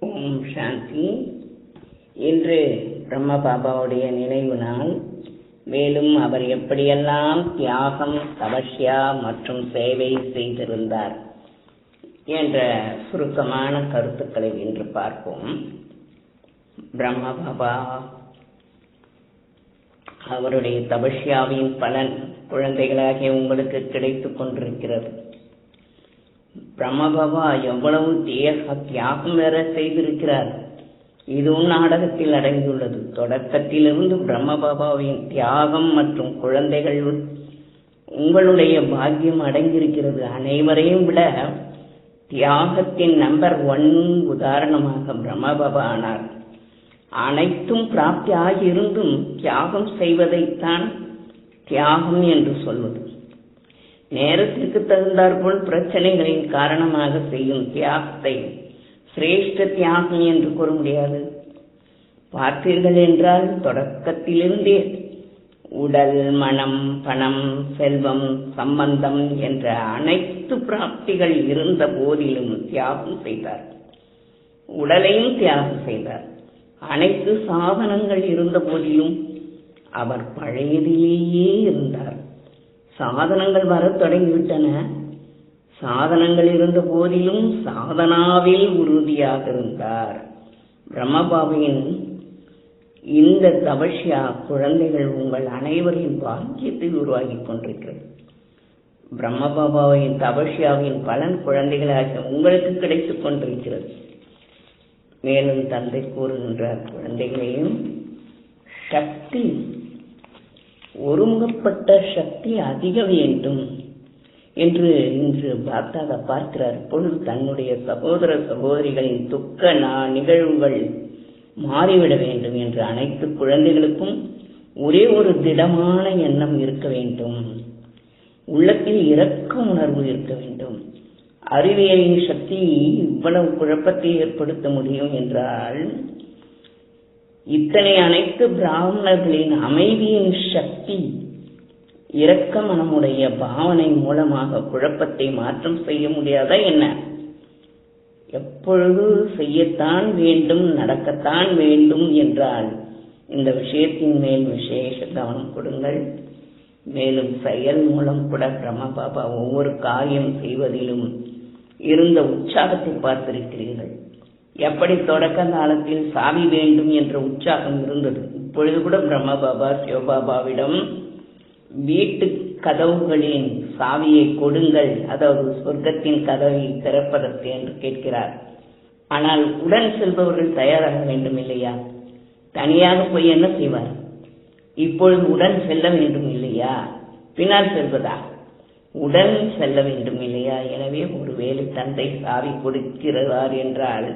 ஓம் சாந்தி. இன்று பிரம்ம பாபாவுடைய நினைவு நாள். மேலும் அவர் எப்படியெல்லாம் தியாகம் தபஸ்யா மற்றும் சேவை செய்திருந்தார் என்ற சுருக்கமான கருத்துக்களை இன்று பார்ப்போம். பிரம்ம பாபா அவருடைய தபஸ்யாவின் பலன் குழந்தைகளாகிய உங்களுக்கு கிடைத்துக் கொண்டிருக்கிறது. பிரம்மபாபா எவ்வளவு தேக தியாகம் வேற செய்திருக்கிறார். இதுவும் நாடகத்தில் அடங்கியுள்ளது. தொடக்கத்திலிருந்து பிரம்மபாபாவின் தியாகம் மற்றும் குழந்தைகள் உங்களுடைய பாக்கியம் அடங்கியிருக்கிறது. அனைவரையும் விட தியாகத்தின் நம்பர் ஒன் உதாரணமாக பிரம்மபாபா ஆனார். அனைத்தும் பிராப்தி ஆகியிருந்தும் தியாகம் செய்வதைத்தான் தியாகம் என்று சொல்வது. நேரத்திற்கு தகுந்தாற்போல் பிரச்சனைகளின் காரணமாக செய்யும் தியாகத்தை சிரேஷ்ட தியாகம் என்று கூற முடியாது. பார்த்தீர்கள் என்றால் தொடக்கத்திலிருந்தே உடல் மனம் பணம் செல்வம் சம்பந்தம் என்ற அனைத்து பிராப்திகள் இருந்த போதிலும் தியாகம் செய்தார். உடலையும் தியாகம் செய்தார். அனைத்து சாதனங்கள் இருந்த போதிலும் அவர் பழையதிலேயே இருந்தார். சாதனங்கள் வரத் தொடங்கிவிட்டன. சாதனங்கள் இருந்த போதிலும் சாதனாவில் உறுதியாக இருந்தார். பிரம்மபாபியின் இந்த தபஷ்யா குழந்தைகள் உங்கள் அனைவரின் பாக்கியத்தை உருவாகி கொண்டிருக்கிறது. பிரம்மபாபாவின் தபஷ்யாவின் பலன் குழந்தைகளாக உங்களுக்கு கிடைத்துக் கொண்டிருக்கிறது. மேலும் தந்தை கூறுகின்றார் குழந்தைகளையும் சக்தி ஒருமுகப்பட்ட சக்தி அதிக வேண்டும் என்று இன்று பாக்தாத பார்க்கிறார். பொழுது தன்னுடைய சகோதர சகோதரிகளின் துக்க நிகழ்வுகள் மாறிவிட வேண்டும் என்று அனைத்து குழந்தைகளுக்கும் ஒரே ஒரு திடமான எண்ணம் இருக்க வேண்டும். உள்ளத்தில் இரக்க உணர்வு இருக்க வேண்டும். அறிவியலின் சக்தி இவ்வளவு குழப்பத்தை ஏற்படுத்த முடியும் என்றால் இத்தனை அனைத்து பிராமணர்களின் அமைதியின் சக்தி இரக்க மனமுடைய பாவனை மூலமாக குழப்பத்தை மாற்றம் செய்ய முடியாதா என்ன? எப்பொழுது செய்யத்தான் வேண்டும் நடக்கத்தான் வேண்டும் என்றால் இந்த விஷயத்தின் மேல் விசேஷ கவனம் கொடுங்கள். மேலும் செயல் மூலம் கூட பிரம்மபாபா ஒவ்வொரு காரியம் செய்வதிலும் இருந்த உற்சாகத்தை பார்த்திருக்கிறீர்கள். எப்படி தொடக்க காலத்தில் சாவி வேண்டும் என்ற உற்சாகம் இருந்தது. இப்பொழுது கூட பிரம்மபாபா சிவபாபாவிடம் வீட்டு கதவுகளின் சாவியை கொடுங்கள். அதாவது சொர்க்கத்தின் கதவை திறப்பதற்கு என்று கேட்கிறார். ஆனால் உடன் செல்பவர்கள் தயாராக வேண்டும் இல்லையா? தனியாக போய் என்ன செய்வார்? இப்பொழுது உடன் செல்ல வேண்டும் இல்லையா? பின்னால் செல்வதா? உடன் செல்ல வேண்டும் இல்லையா? எனவே ஒருவேளை தந்தை சாவி கொடுக்கிறார் என்றால்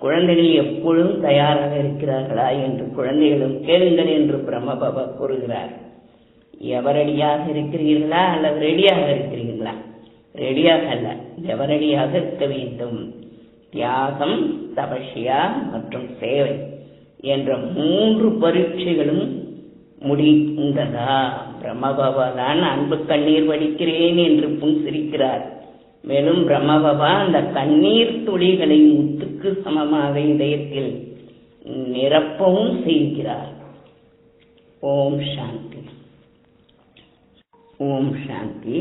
குழந்தைகள் எப்பொழுதும் தயாராக இருக்கிறார்களா என்று குழந்தைகளும் கேளுங்கள் என்று பிரம்மபாபா கூறுகிறார். எவரடியாக இருக்கிறீர்களா அல்லது ரெடியாக இருக்கிறீர்களா? ரெடியாக அல்ல எவரடியாக இருக்க வேண்டும்? தியாகம் தபஷியா மற்றும் சேவை என்ற மூன்று பரீட்சைகளும் முடிந்ததா? பிரம்மபாபா தான் அன்பு கண்ணீர் வடிக்கிறேன் என்று புன்சிரிக்கிறார் மேலும் பிரம்மபாபா அந்த கண்ணீர் துளிகளை முத்துக்கு சமமாக இதயத்தில் நிரப்பவும் செய்கிறார். ஓம் சாந்தி. ஓம் சாந்தி.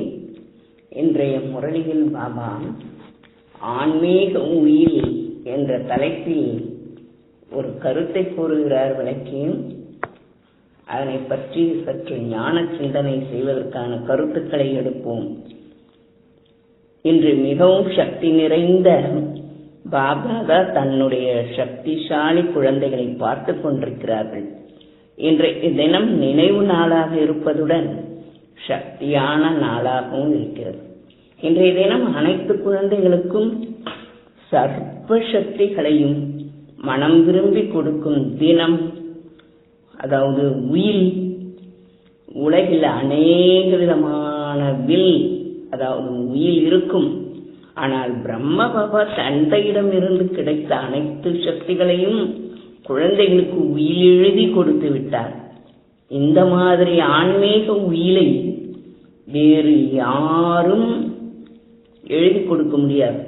இன்றைய முரளியில் பாபா ஆன்மீக உயிர் என்ற தலைப்பில் ஒரு கருத்தை கூறுகிறார் விளக்கியும் அதனை பற்றி சற்று ஞான சிந்தனை செய்வதற்கான கருத்துக்களை எடுப்போம். இன்று மிகவும் சக்தி நிறைந்த பாபாதா தன்னுடைய சக்திசாலி குழந்தைகளை பார்த்து கொண்டிருக்கிறார்கள். இன்றைய தினம் நினைவு நாளாக இருப்பதுடன் சக்தியான நாளாகவும் இருக்கிறது. இன்றைய தினம் அனைத்து குழந்தைகளுக்கும் சர்ப்ப சக்திகளையும் மனம் விரும்பி கொடுக்கும் தினம். அதாவது உயில் உலகில் அநேக விதமான வில் அதாவது உயில் இருக்கும். ஆனால் பிரம்ம பாபா தந்தையிடம் இருந்து கிடைத்த அனைத்து சக்திகளையும் குழந்தைகளுக்கு உயில் எழுதி கொடுத்து விட்டார். இந்த மாதிரி ஆன்மீக உயிலை வேறு யாரும் எழுதி கொடுக்க முடியாது.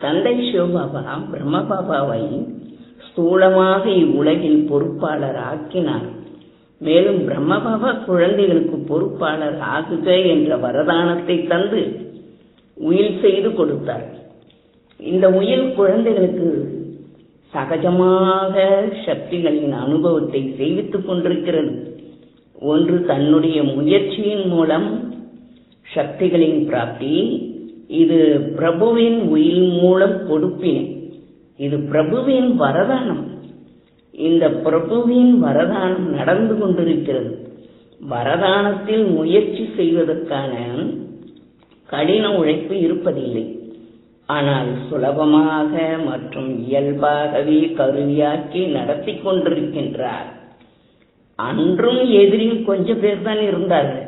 தந்தை சிவபாபா பிரம்மபாபாவை ஸ்தூலமாக இவ்வுலகில் பொறுப்பாளர் ஆக்கினார் மேலும் பிரம்மபாபா குழந்தைகளுக்கு பொறுப்பாளர் ஆகுக என்ற வரதானத்தை தந்து உயில் செய்து கொடுத்தார். இந்த உயில் குழந்தைகளுக்கு சகஜமாக சக்திகளின் அனுபவத்தை செய்வித்துக் கொண்டிருக்கிறது. ஒன்று தன்னுடைய முயற்சியின் மூலம் சக்திகளின் பிராப்தி இது பிரபுவின் உயில் மூலம் கொடுப்பினை. இது பிரபுவின் வரதானம். இந்த பிரபுவின் வரதானம் நடந்து கொண்டிருக்கிறது. வரதானத்தில் முயற்சி செய்வதற்கான கடின உழைப்பு இருப்பதில்லை. ஆனால் சுலபமாக மற்றும் இயல்பாகவே கருவியாக்கி நடத்தி கொண்டிருக்கின்றார். அன்றும் எதிரில் கொஞ்சம் பேர் தான் இருந்தார்கள்.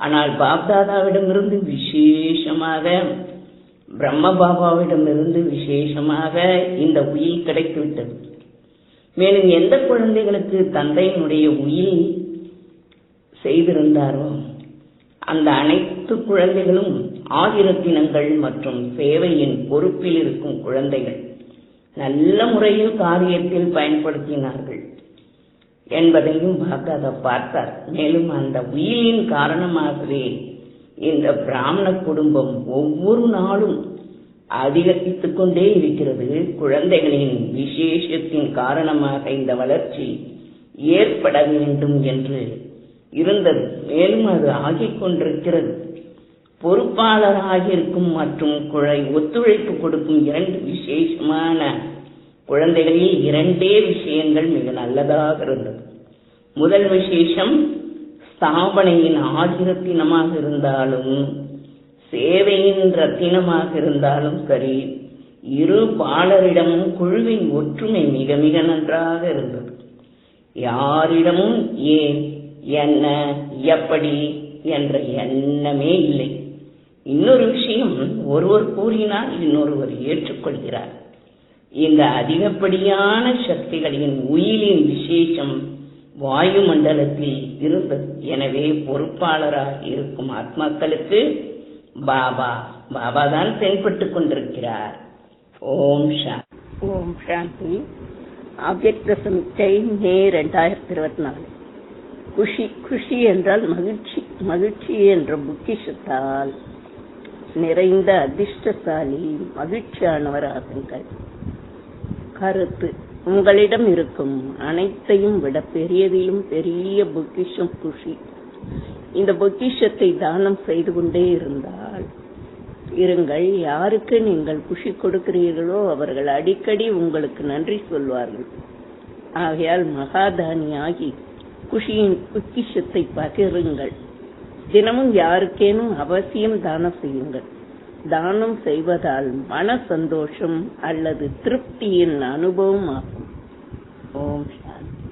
ஆனால் பாப்தாதாவிடமிருந்து விசேஷமாக பிரம்ம பாபாவிடமிருந்து விசேஷமாக இந்த உயில் கிடைத்துவிட்டது. மேலும் எந்த குழந்தைகளுக்கு தந்தையினுடைய உயில் செய்திருந்தாரோ அந்த அனைத்து குழந்தைகளும் ஆயிரத்தினங்கள் மற்றும் சேவையின் பொறுப்பில் இருக்கும் குழந்தைகள் நல்ல முறையில் காரியத்தில் பயன்படுத்தினார்கள் என்பதையும் பாக்தாதா பார்த்தார். மேலும் அந்த உயிரின் காரணமாகவே இந்த பிராமண குடும்பம் ஒவ்வொரு நாளும் அதிகரித்துக் கொண்டே இருக்கிறது. குழந்தைகளின் விசேஷத்தின் காரணமாக இந்த வளர்ச்சி ஏற்பட வேண்டும் என்று இருந்தது. மேலும் அது ஆகிக் கொண்டிருக்கிறது. பொறுப்பாளராக இருக்கும் மற்றும் குழை ஒத்துழைப்பு கொடுக்கும் இரண்டு விசேஷமான குழந்தைகளில் இரண்டே விஷயங்கள் மிக நல்லதாக இருந்தது. முதல் விசேஷம் ஸ்தாபனையின் ஆதிரத்தினமாக இருந்தாலும் சேவையின் ரத்தினமாக இருந்தாலும் சரி இரு பாலரிடமும் குழுவின் ஒற்றுமை மிக மிக நன்றாக இருந்தது. யாரிடமும் ஏன் என்ன எப்படி என்ற எண்ணமே இல்லை. இன்னொரு விஷயம் ஒருவர் கூறினால் இன்னொருவர் ஏற்றுக்கொள்கிறார். இந்த அதிகப்படியான சக்திகளின் உயிலின் விசேஷம் வாயுமண்டலத்தில் இருந்தது. எனவே பொறுப்பாளராக இருக்கும் ஆத்மாக்களுக்கு பாபா பாபா தான் தென்பட்டு கொண்டிருக்கிறார். ஓம் சா ஓம் சாந்தி. அவ்யக்த மே ரெண்டாயிரத்தி இருபத்தி நாலு குஷி குஷி என்றால் மகிழ்ச்சி மகிழ்ச்சி என்ற புக்கிஷத்தால் நிறைந்த அதிர்ஷ்டசாலி மகிழ்ச்சியானவராகுங்கள். கருத்து உங்களிடம் இருக்கும் அனைத்தையும் விட பெரியதிலும் பெரிய பொக்கிஷம் குஷி. இந்த பொக்கிஷத்தை தானம் செய்து கொண்டே இருந்தால் இருங்கள் யாருக்கு நீங்கள் குஷி கொடுக்கிறீர்களோ அவர்கள் அடிக்கடி உங்களுக்கு நன்றி சொல்வார்கள். ஆகையால் மகாதானியாகி குஷியின் பொக்கிஷத்தை பகிருங்கள். தினமும் யாருக்கேனும் அவசியம் தானம் செய்யுங்கள். தானம் செய்வதால் மன சந்தோஷம் அல்லது திருப்தியின் அனுபவம் ஆகும். ஓம் சாந்தி.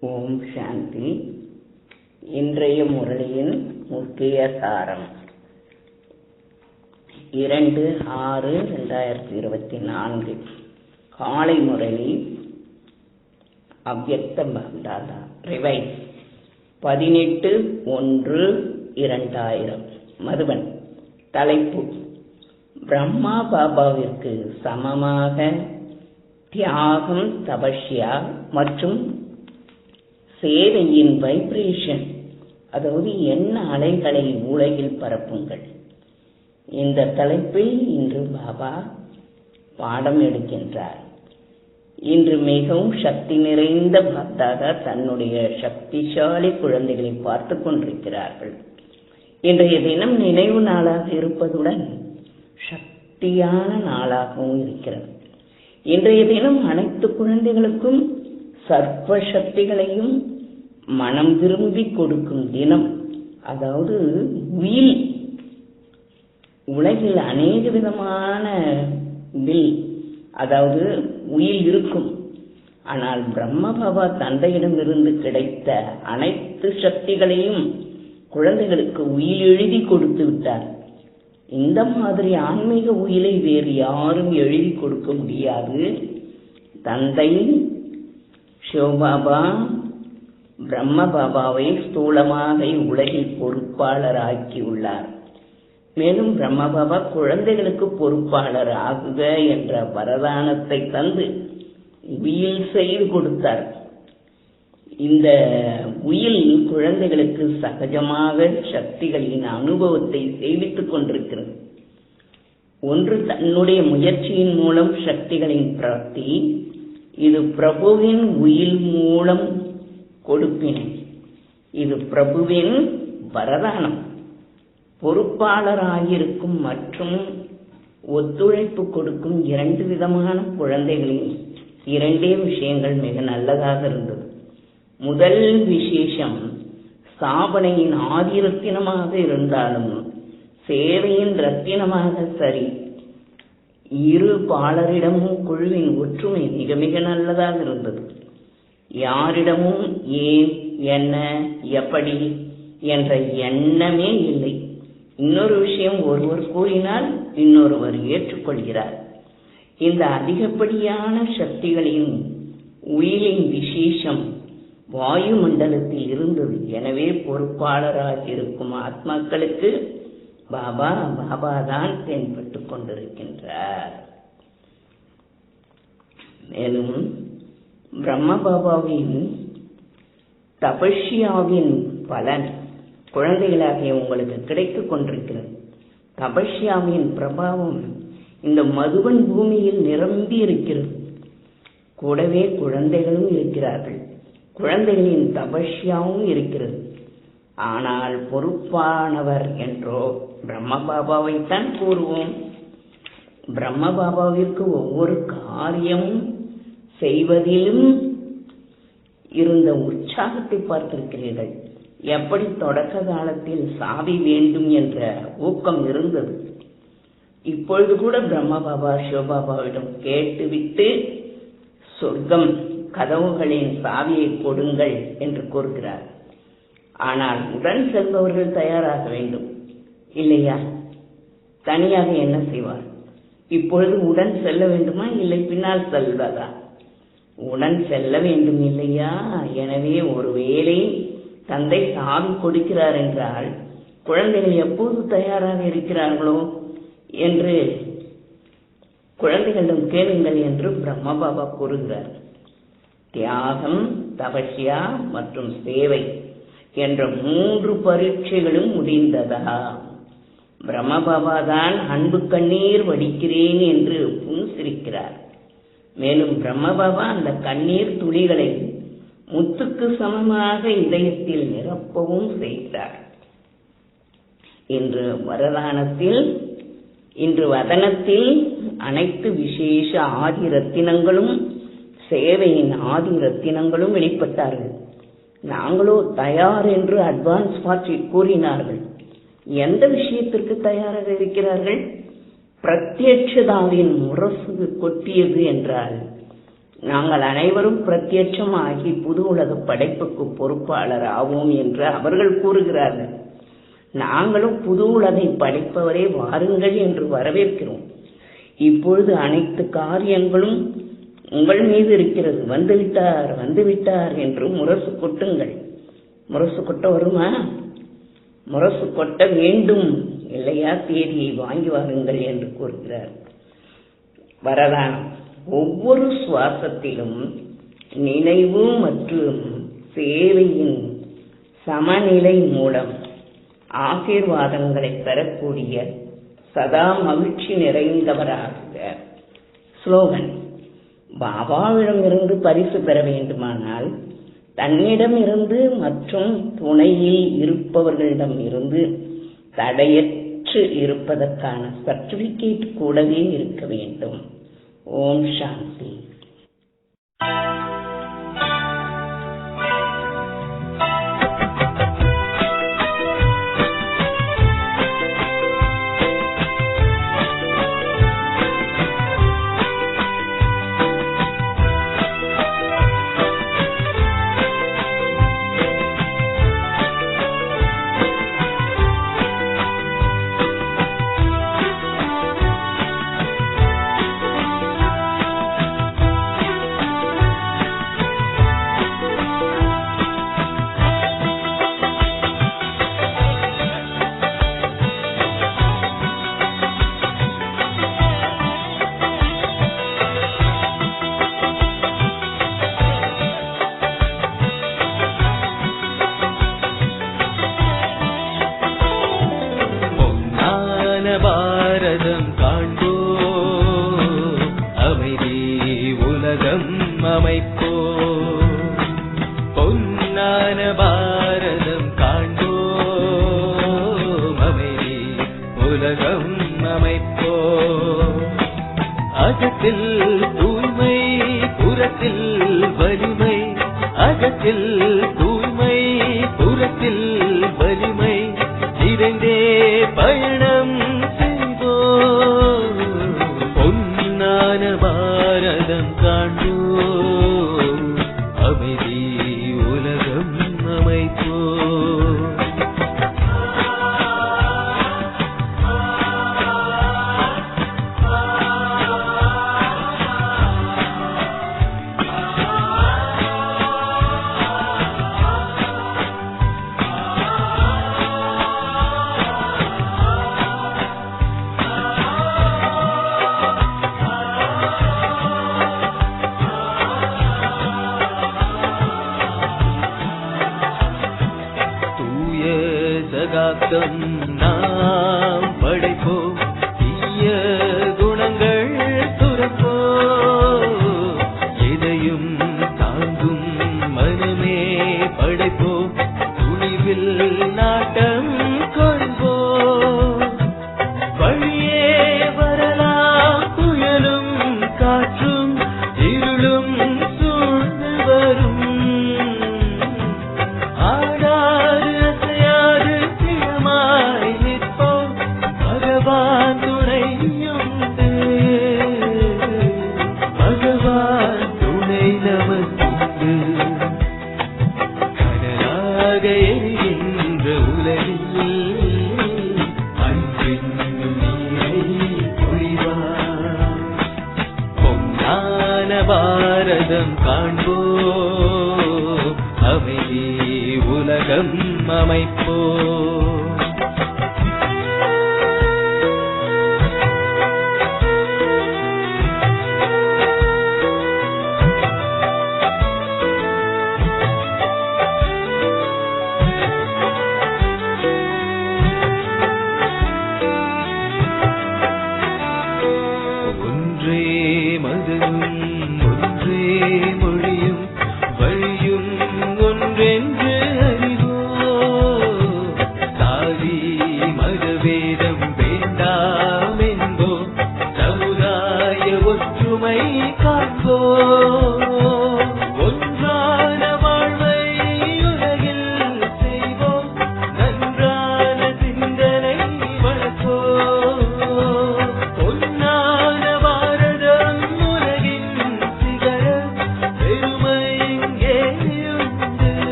ஓம் சாந்தி. இன்றைய முரளியின் முக்கிய சாரம். இரண்டு ஆறு ரெண்டாயிரத்தி இருபத்தி நான்கு. காலை முரளி அவ்யக்த பந்தாதா ரிவைஸ். பதினெட்டு ஒன்று இரண்டாயிரம். மதுவன் தலைப்பு. பிரம்மா பாபாவிற்கு சமமாக தியாகம் தபஷ்யா மற்றும் சேவையின் வைப்ரேஷன் அதாவது என்ன அலைகளை உலகில் பரப்புங்கள். இந்த தலைப்பில் இன்று பாபா பாடம் எடுக்கின்றார். இன்று மிகவும் சக்தி நிறைந்த பக்தாக தன்னுடைய சக்திசாலி குழந்தைகளை பார்த்து கொண்டிருக்கிறார்கள். இன்றைய தினம் நினைவு நாளாக இருப்பதுடன் சக்தியான நாளாகவும் இருக்கிறது. இன்றைய தினம் அனைத்து குழந்தைகளுக்கும் சர்வ சக்திகளையும் மனம் விரும்பி கொடுக்கும் தினம். அதாவது வில். உலகில் அநேக விதமான வில். அதாவது உயில் இருக்கும். ஆனால் பிரம்ம பாபா தந்தையிடமிருந்து கிடைத்த அனைத்து சக்திகளையும் குழந்தைகளுக்கு உயில் எழுதி கொடுத்து விட்டார். இந்த மாதிரி ஆன்மீக உயிலை வேறு யாரும் எழுதி கொடுக்க முடியாது. தந்தை சிவபாபா பிரம்ம பாபாவை ஸ்தூலமாக உலகில் பொறுப்பாளராக்கியுள்ளார். மேலும் பிரம்மபாபா குழந்தைகளுக்கு பொறுப்பாளர் ஆகுக என்ற வரதானத்தை தந்து உயில் செய்து கொடுத்தார். இந்த உயில் குழந்தைகளுக்கு சகஜமாக சக்திகளின் அனுபவத்தை செய்வித்துக் கொண்டிருக்கிறது. ஒன்று தன்னுடைய முயற்சியின் மூலம் சக்திகளின் பிராப்தி இது பிரபுவின் உயில் மூலம் கொடுப்பினை இது பிரபுவின் வரதானம். பொறுப்பாளராயிருக்கும் மற்றும் ஒத்துழைப்பு கொடுக்கும் இரண்டு விதமான குழந்தைகளின் இரண்டே விஷயங்கள் மிக நல்லதாக இருந்தது. முதல் விசேஷம் ஸ்தாபனையின் ஆதி ரத்தினமாக இருந்தாலும் சேவையின் ரத்தினமாக சரி. இரு பாலரிடமும் குழுவின் ஒற்றுமை மிக மிக நல்லதாக இருந்தது. யாரிடமும் ஏன் என்ன எப்படி என்ற எண்ணமே இல்லை. இன்னொரு விஷயம் ஒருவர் கூறினால் இன்னொருவர் ஏற்றுக்கொள்கிறார். இந்த அதிகப்படியான சக்திகளின் உயிரின் விசேஷம் வாயு மண்டலத்தில் இருந்தது. எனவே பொறுப்பாளராக இருக்கும் ஆத்மாக்களுக்கு பாபா பாபா தான் தென்பட்டு கொண்டிருக்கின்றார். மேலும் பிரம்ம பாபாவின் தபஷ்யாவின் பலன் குழந்தைகளாகிய உங்களுக்கு கிடைத்துக் கொண்டிருக்கிறது தபஷ்யாவின் பிரபாவம் இந்த மதுவன் பூமியில் நிரம்பி இருக்கிறது. கூடவே குழந்தைகளும் இருக்கிறார்கள். குழந்தைகளின் தபஷ்யாவும் இருக்கிறது. ஆனால் பொறுப்பானவர் என்றோ பிரம்ம பாபாவைத்தான் கூறுவோம். பிரம்ம பாபாவிற்கு ஒவ்வொரு காரியமும் செய்வதிலும் இருந்த உற்சாகத்தை பார்த்திருக்கிறீர்கள். எப்படி தொடக்க காலத்தில் சாவி வேண்டும் என்ற ஊக்கம் இருந்தது. இப்பொழுது கூட பிரம்ம பாபா சிவபாபாவிடம் கேட்டுவிட்டு சொர்க்கம் கதவுகளின் சாவியை கொடுங்கள் என்று கூறுகிறார். ஆனால் உடன் செல்பவர்கள் தயாராக வேண்டும். இல்லையா? தனியாக என்ன செய்வார்? இப்பொழுது உடன் செல்ல வேண்டுமா? இல்லை பின்னால் செல்வதா? உடன் செல்ல வேண்டும் இல்லையா? எனவே ஒருவேளை தந்தை சாவி கொடுக்கிறார் என்றால் குழந்தைகள் எப்போது தயாராக இருக்கிறார்களோ என்று குழந்தைகளிடம் கேளுங்கள் என்று பிரம்ம பாபா கூறுகிறார். தியாகம் தபஸ்யா மற்றும் சேவை என்ற மூன்று பரீட்சைகளும் முடிந்ததா? பிரம்மபாபா தான் அன்பு கண்ணீர் வடிக்கிறேன் என்று புன்சிரிக்கிறார். மேலும் பிரம்மபாபா அந்த கண்ணீர் துளிகளை முத்துக்கு சமமாக இதயத்தில் நிரப்பவும் செய்தார். இன்று வரதானத்தில் இன்று வதனத்தில் அனைத்து விசேஷ ஆதி ரத்தினங்களும் சேவையின் ஆதி ரத்தினங்களும் வெளிப்பட்டார்கள். நாங்களோ தயார் என்று அட்வான்ஸ் பார்ட்டி கூறினார்கள். எந்த விஷயத்திற்கு தயாராக இருக்கிறார்கள்? பிரத்யட்சதாவின் முரசு கொட்டியது என்றால் நாங்கள் அனைவரும் பிரத்யட்சமாகி புது உலக படைப்புக்கு பொறுப்பாளர் ஆவோம் என்று அவர்கள் கூறுகிறார்கள். நாங்களும் புது உலகை படைப்பவரே வாருங்கள் என்று வரவேற்கிறோம். இப்பொழுது அனைத்து காரியங்களும் உங்கள் மீது இருக்கிறது. வந்துவிட்டார் வந்துவிட்டார் என்று முரசு கொட்டுங்கள். முரசு கொட்ட வருமா? முரசு கொட்ட வேண்டும். இல்லையா தேதியை வாங்கி வாருங்கள் என்று கூறுகிறார். வரதானம் ஒவ்வொரு சுவாசத்திலும் நினைவு மற்றும் சேவையின் சமநிலை மூலம் ஆசீர்வாதங்களை பெறக்கூடிய சதா மகிழ்ச்சி நிறைந்தவராக ஸ்லோகன் பாபாவிடமிருந்து பரிசு பெற வேண்டுமானால் தன்னிடம் இருந்து மற்றும் துணையில் இருப்பவர்களிடம் இருந்து தடையற்று இருப்பதற்கான சர்டிபிகேட் கூடவே இருக்க வேண்டும். ஓம் சாந்தி அகத்தில் தூய்மை புறத்தில் வலிமை நிறைந்தே பயணம்.